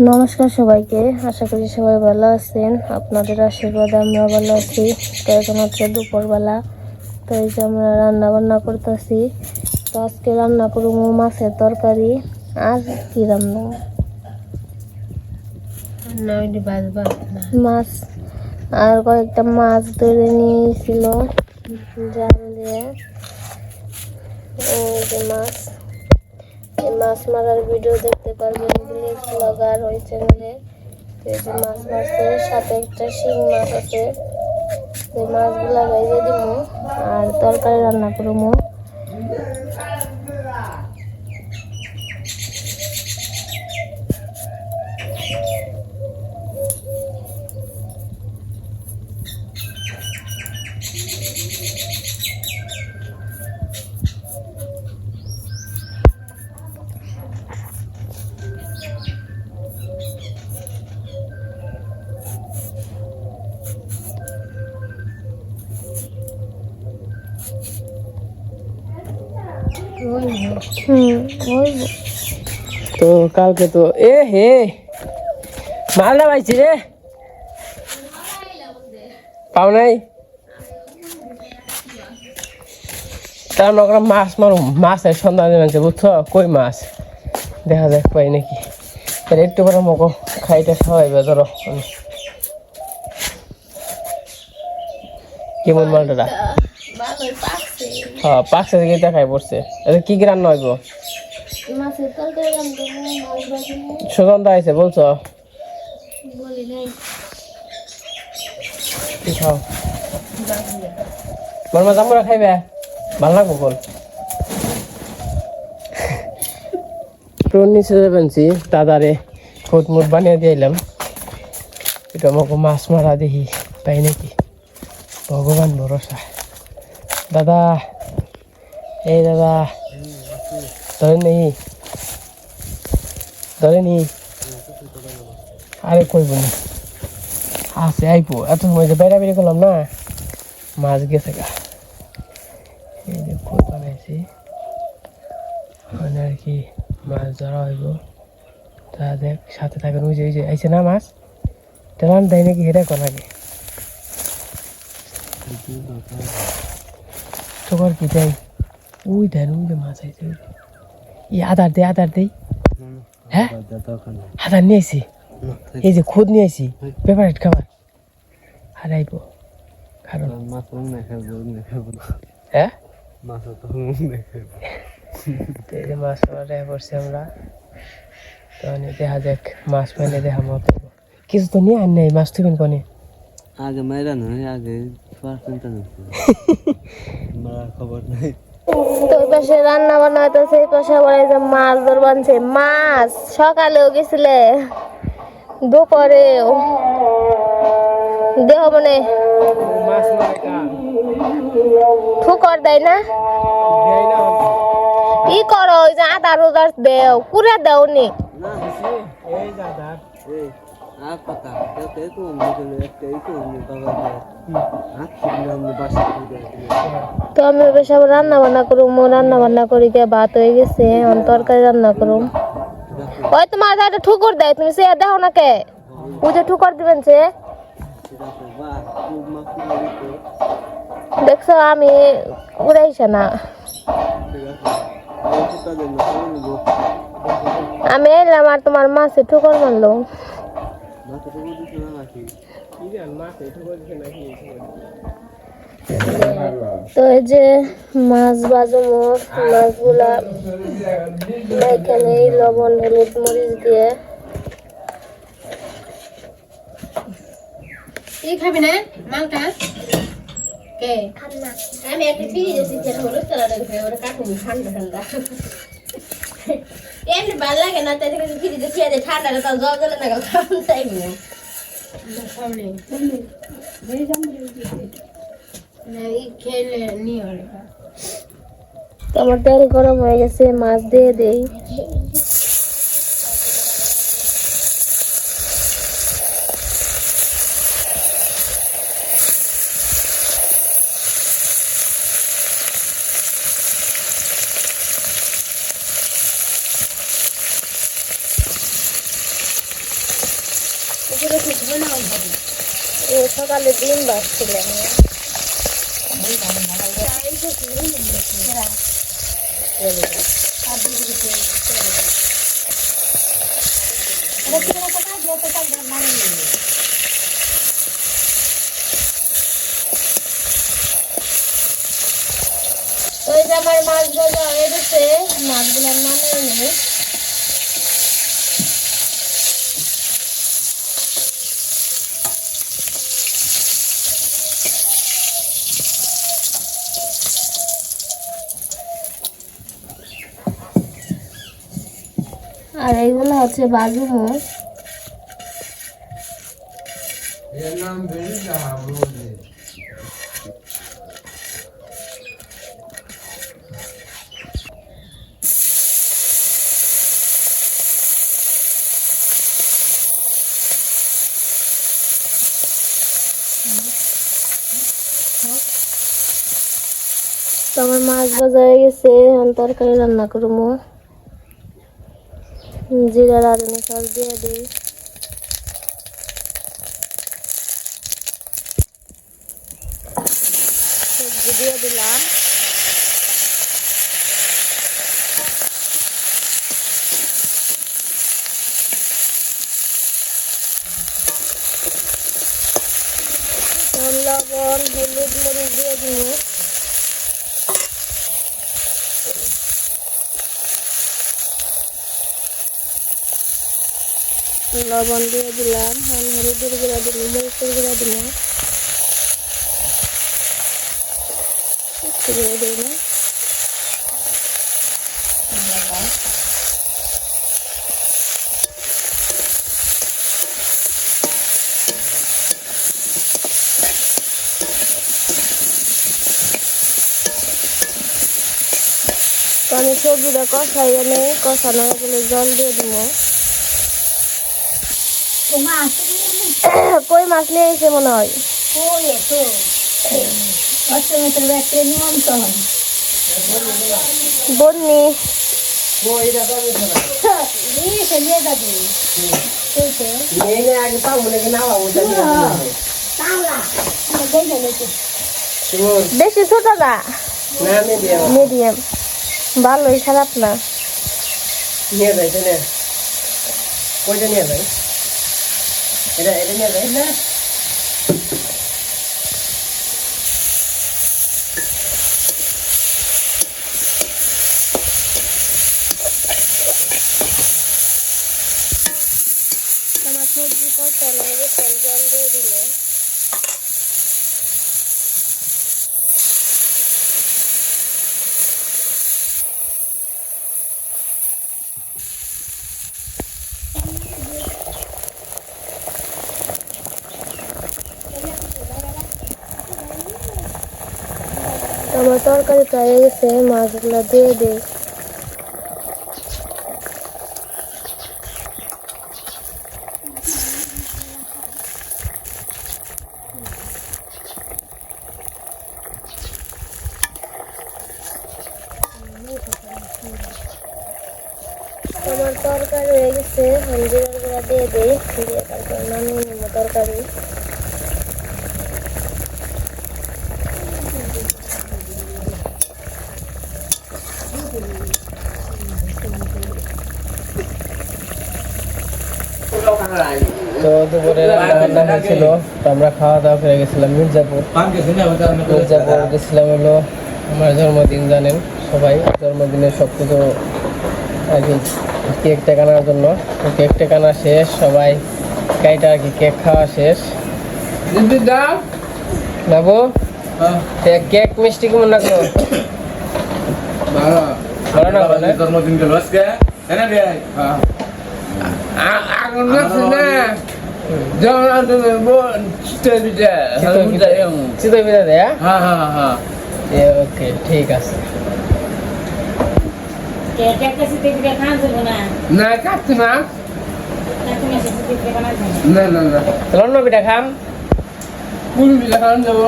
নমস্কার সবাইকে আশা করি সবাই ভালো আছেন। আপনাদের আশীর্বাদে আমরা ভালো আছি। তো এখন হচ্ছে দুপুরবেলা তো এই যে আমরা রান্না বান্না করতেছি। তো আজকে রান্না করব মাছের তরকারি। আর কি রান্না? মাছ। আর কয়েকটা মাছ ধরে নিয়েছিল। জাল দিয়ে। মাছ। মাছ মারার ভিডিও দেখতে পারবেন ভিলেজ ব্লগার ওই চ্যানেলে। যে মাছ মারছে, সাথে একটা শিং মাছ আছে। সেই মাছগুলা ভেজে দিব আর তরকারি রান্না করব তো কালকে তো, এ হে, মালদা পাইছি রে। পাও নাই? তার মনে মাছ মারো মাছের সন্ধান মানছে, বুঝছ? কই মাছ? দেখা যাক, পাই নাকি। তাহলে একটু করে মকো খাইতে খাওয়াইবে, ধরো। কেমন মালটা হ্যাঁ পাকছে দিকে দেখাই পড়ছে। এটা কি তরকারি রান্না ভাজবো সুগন্ধ আছে বলছো? বলি নাই। কি খাও? মরমা জামুরা খাইবে? ভালো লাগবো বল। প্রণ নিচে যাবেনছি দাদারে খুদ মুট বানিয়ে দিলাম এটা আমাকে মাছ মারা দেখি তাই নাকি? ভগবান ভরসা। দাদা। এই দাদা। ধরে নেই ধরে নি। আরে কইব না। আছে আইপো এত সময় যে বেড়া বেড়ে করলাম না। মাছ গেছে গা। এই যে খোল বানাইছি মানে আর কি, মাছ ধরা হইব। তা দেখ, সাথে থাকেন ওই যে ওই যে, আইছে না মাছ? তেলান দেয় নাকি? হেরে কোন আগে? কি দেয়? ওই দেন, ওই মাছ আইছে ই আধার দে আধার দেই। হ্যাঁ? আধার নিয়ে আইছি? এই যে খুদ নিয়ে আইছি পেপারেট খাবার। হারাইব। কারণ হ্যাঁ? তো এই যে মাছ মারা পড়ছি আমরা। তো অনেক দেখা যাক, মাছ পাইলে দেখা মতো কিছু তো নিয়ে আন নেই, মাছ তুবেন কনে? আগে মেয়েরা নয় আগে খবর নাই। পাশে রান্না বান্না হইতেছে এই পাশে আবার এই যে মাছ ধর বানছে মাছ সকালেও গেছিলে দুপুরেও। দেহ মানে ঠুকর দেয় না? ই করো ওই যে আদা রোদার দেও কুড়ে দেও নি না এই। আর কথা কেউ তো মুখে একটা এই তো বাবা হাত ছিড়লে আমি বাসা তো আমি পাশে রান্না বান্না করুম রান্না বান্না করি গে ভাত হয়ে গেছে এখন তরকারি রান্না করুম। ওই তোমার একটা ঠুকর দেয় তুমি সে দেখো না কে? ওই যে ঠুকর দিবেন সে দেখছ আমি উড়াইছে না। আমি এলাম আর তোমার মাছে ঠুকর মারলো তো না নাকি কি জান মাছ একটু বলছে নাকি তো এই যে মাছ বাজো মোর মাছগুলা এখানে লবণ হলুদ মরিচ দিয়ে। কি খাবি না? মালটা কে? আমি একটা ফিরে যাচ্ছি যেটা হলুদ কালারের ঠান্ডা ঠান্ডা। এমনি ভালো লাগে না তাই থেকে ফিরে খেয়ে দেয় ঠান্ডা তাও জল জলে না খাওয়ান চাই আমার তেল গরম হয়ে গেছে মাছ দিয়ে দেই সকালে ডিম বাজছিলেন তো এই যে আমার মাছ ভাজা হয়ে গেছে মাছগুলোর নামিয়ে নিই। আর এইগুলো হচ্ছে বাজু মোষ আমার মাছ হয়ে গেছে তরকারি রান্না করব। জিরা রাঁধুনি সব দিয়ে দিই। সবজি দিয়ে দিলাম। লবণ হলুদ মরিচ দিয়ে দিব লবণ দিয়ে দিলাম এখন হলুদের গুঁড়া দিলাম, মরিচের গুঁড়া দিলাম। একটু আমি সবজিটা কষাই এনে কষানো জল দিয়ে দিব। কই মাছ নিয়ে এসে মনে হয়? বন্নি পাবো জানি বেশি ছোট না? না মিডিয়াম মিডিয়াম ভালোই খারাপ না। নিয়ে যাই তাই না কইটা নিয়ে যাই? এটা এটা নিয়ে যাই। না। তোমার সবজি কত? হয়ে গেছে জল দিয়ে দিলে। আমার তরকারিটা হয়ে গেছে মাছগুলো দিয়ে দিই আমার তরকারি হয়ে গেছে হলদির গুঁড়া দিয়ে দিই দিয়ে তারপর নামিয়ে নেব তরকারি হয়েছিল তো আমরা খাওয়া দাওয়া করে গেছিলাম মির্জাপুর। মির্জাপুর গেছিলাম হলো আমার জন্মদিন জানেন সবাই জন্মদিনের সব কিছু কেক টেক আনার জন্য। কেক টেক শেষ সবাই কাইটা আর কি কেক খাওয়া শেষ। বাবু কেক মিষ্টি কেমন লাগল? ভালো। না ভালো জন্মদিন গেল আজকে। এনে দে আগুন লাগছে না জন্মদিনের বোন চিতই পিঠা চিতই পিঠা দেয়া হ্যাঁ হ্যাঁ হ্যাঁ ওকে ঠিক আছে না কাটছে না না না না অন্য পিঠা খাম পুরি পিঠা খাওয়ান যাব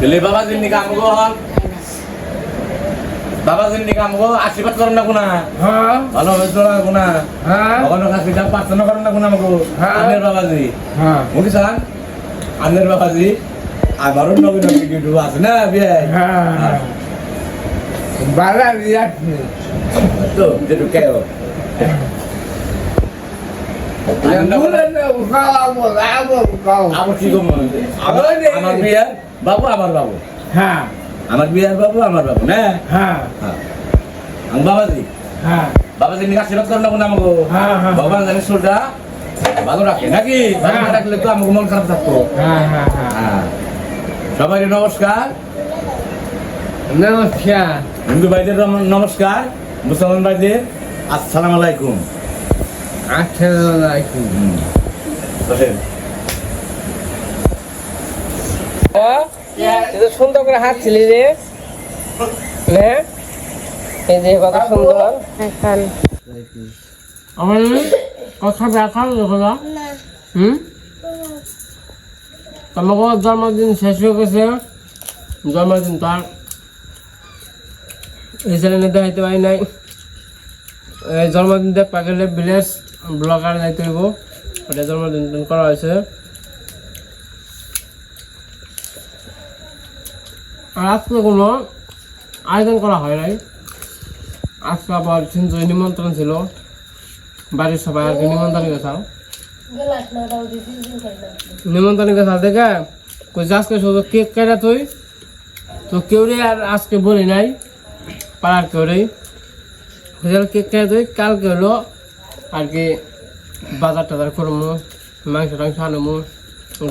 গেলে বাবা দিন কাম গো বাবা যদি নিকাম গো আশীর্বাদ করেন না কোনা হ্যাঁ ভালোভাবে চলা কোনা হ্যাঁ ভগবানের কাছে যা প্রার্থনা করেন না কোনা আমাকে হ্যাঁ। বাবাজি। হ্যাঁ বুঝিসান আনের বাবাজি আমারও নবীন নবী কিন্তু আছে না বিয়ে বালা দিয়াছি তো যেটু উকাও আমার কি আমার আমার বিয়ার বাবু আমার বাবু। হ্যাঁ আমার বিয়ার বাবু আমার বাবু না? হ্যাঁ। হ্যাঁ। বাবাজি। হ্যাঁ। বাবাজি নিয়ে আশীর্বাদ করেন না আমাকে হ্যাঁ, হ্যাঁ। ভগবান জানি শরীরটা ভালো রাখে নাকি? ভালো রাখলে তো আমাকে মন খারাপ থাকতো। হ্যাঁ হ্যাঁ হ্যাঁ। হ্যাঁ। সবাই নমস্কার। নমস্কার। হিন্দু ভাইদের নম- নমস্কার। মুসলমান ভাইদের আসসালামু আলাইকুম। আসসালামু আলাইকুম। বসেন। সুন্দর করে হাত ছিলি রে এই যে কত সুন্দর আমার কথা হুম? তোমাকে জন্মদিন শেষ হয়ে গেছে। জন্মদিন তার এই চ্যানেলে দেখাইতে পারি নাই। এই জন্মদিন দেখতে গেলে ভিলেজ ব্লগার যাইতে হইব ওটা জন্মদিন করা হয়েছে আজকে কোনো আয়োজন করা হয় নাই। আজকে আবার কিন্তু নিমন্ত্রণ ছিল। বাড়ির সবাই আর কি নিমন্ত্রণ গেছাও নিমন্ত্রণ গেছাল দেখে কই আজকে শুধু কেক কেটে তুই তো কেউ রে আর আজকে বলি নাই, পাড়ার কেউ রে কেক কেটে তুই কালকে হলো আর কি বাজার টাজার করব মাংস টাংস আনব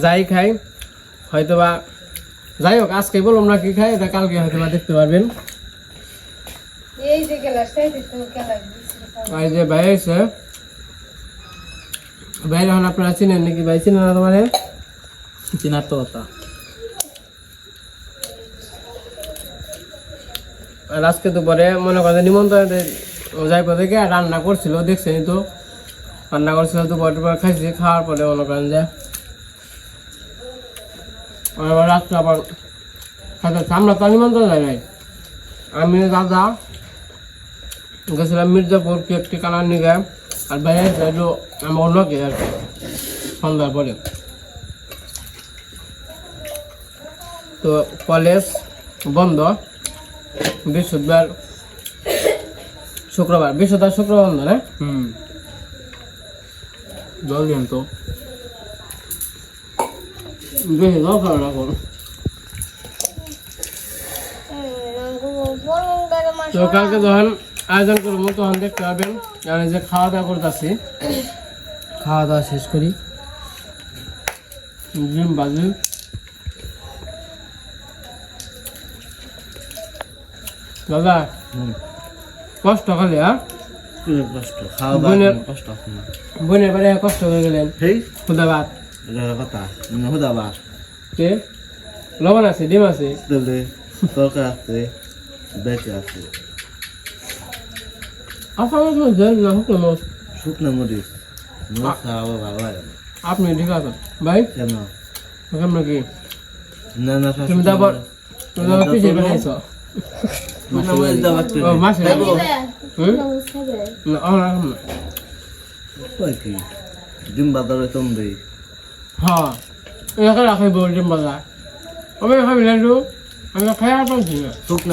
যাই খাই। হয়তো বা যাই হোক আজকে বললাম না কি খাই এটা কালকে হয়তো বা দেখতে পারবেন। এই যে গেলাসটাই এই যে ভাই আছে ভাই এখন আপনারা চিনেন নাকি? ভাই চিনেন না তোমার? চিনার তো কথা আর আজকে দুপুরে মনে করেন যে নিমন্ত্রণ যাই পথে গিয়ে রান্না করছিল দেখছেন তো। রান্না করছিল দুপুর দুপুর খাইছি খাওয়ার পরে মনে করেন যে আবার রাত্রে আবার হচ্ছে। আমরা তো নিমন্ত্রণ যাই নাই। আমি দাদা গেছিলাম মির্জাপুর কেকটি কানার নিগে, আর বাইরে যাইলো আমার লগে আর কি, সন্ধ্যার পরে। তো কলেজ বন্ধ, বৃহস্পতিবার, শুক্রবার। বৃহস্পতিবার, শুক্রবার বন্ধ, না? হুম। জল দিন তো বেশি দরকার না কোনো তো কালকে যখন আয়োজন করব তখন দেখতে পাবেন আমি যে খাওয়া দাওয়া করতেছি খাওয়া দাওয়া শেষ করি ডিম বাজি দাদা কষ্ট খালি হ্যাঁ কষ্ট খাওয়া বোনের- কষ্ট বোনের বাড়ি কষ্ট হয়ে গেলেন খুদাবাদ এটা কথা হুদাবা কে লবণ আছে ডিম আছে আছে বেঁচে আছে আপনার না শুকনো মরিচ মরিচ খাওয়া ভালো লাগে না। আপনি ঠিক আছে ভাই কেন কেমন কি না না তুমি তারপর তুমি ও মাসে হুম না না না। ডিম বাজারে তোম হ্যাঁ এলাকা রাখাই বল ডিম বাজার আমি খাবি লাড্ডু আমি খাই আর পাচ্ছি না শুকনো